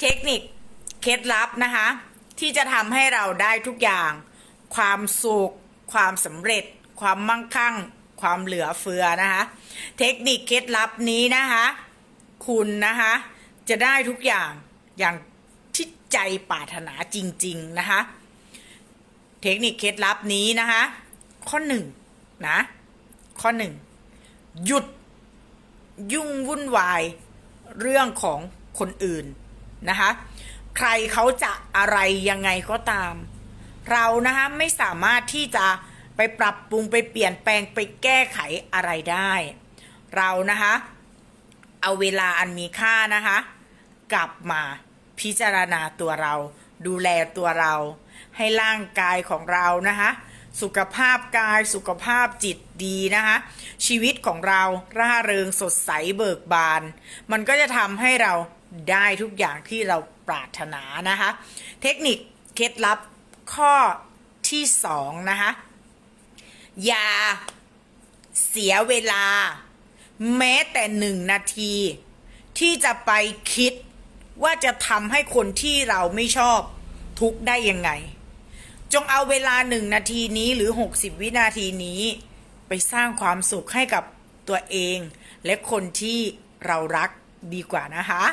เทคนิคเคล็ดลับนะคะ ที่จะทำให้เราได้ทุกอย่าง ความสุข ความสำเร็จ ความมั่งคั่ง ความเหลือเฟือนะคะ เทคนิคเคล็ดลับนี้นะคะ คุณนะคะ จะได้ทุกอย่างอย่างที่ใจปรารถนาจริง ๆ นะคะ เทคนิคเคล็ดลับนี้นะคะ ข้อหนึ่งนะ ข้อหนึ่งหยุดยุ่งวุ่นวายเรื่องของคนอื่น นะคะ ใครเขาจะอะไรยังไงก็ตาม เรานะคะไม่สามารถที่จะไปปรับปรุงไปเปลี่ยนแปลงไปแก้ไขอะไรได้ เรานะคะเอาเวลาอันมีค่านะคะ กลับมาพิจารณาตัวเรา ดูแลตัวเรา ให้ร่างกายของเรานะคะ สุขภาพกายสุขภาพจิตดีนะคะ ชีวิตของเราร่าเริงสดใสเบิกบาน มันก็จะทำให้เราได้ทุกอย่างที่เราปรารถนานะคะ เทคนิคเคล็ดลับข้อที่สองนะคะอย่าเสียเวลา แม้แต่หนึ่งนาที ที่จะไปคิดว่าจะทำให้คนที่เราไม่ชอบทุกได้ยังไง จงเอาเวลาหนึ่งนาทีนี้หรือ 60 วินาทีนี้ ไปสร้างความสุขให้กับตัวเอง และคนที่เรารักดีกว่านะคะ